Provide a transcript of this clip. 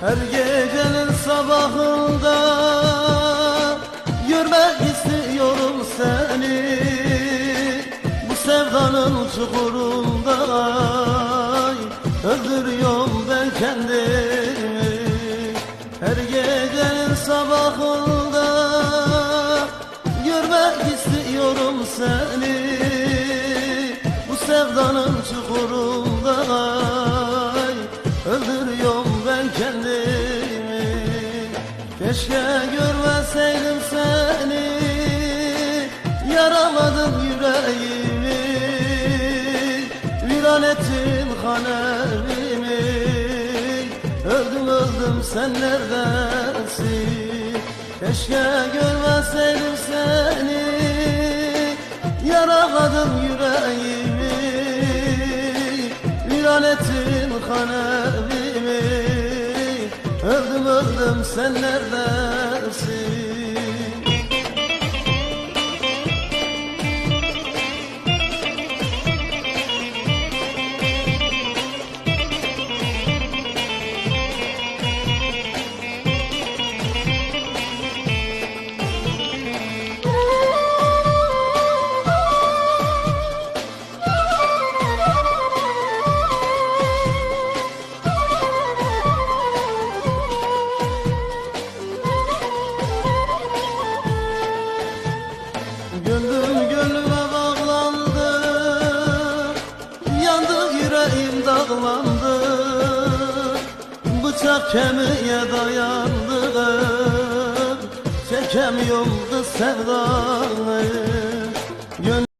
Her gecenin sabahında Görmek istiyorum seni Bu sevdanın çukurunda Öldürüyorum ben kendimi Her gecenin sabahında Görmek istiyorum seni Keşke görmeseydim seni Yaraladım yüreğimi Viran ettin kalbimi Öldüm öldüm sen neredesin Keşke görmeseydim seni Yaraladım yüreğimi Viran ettin kalbimi Öldüm öldüm sen neredesin Gönlüm gönlüme bağlandı Yandı yüreğim dağlandı. Bıçak kemiğe dayandı. Çekemiyorum kız sevdanı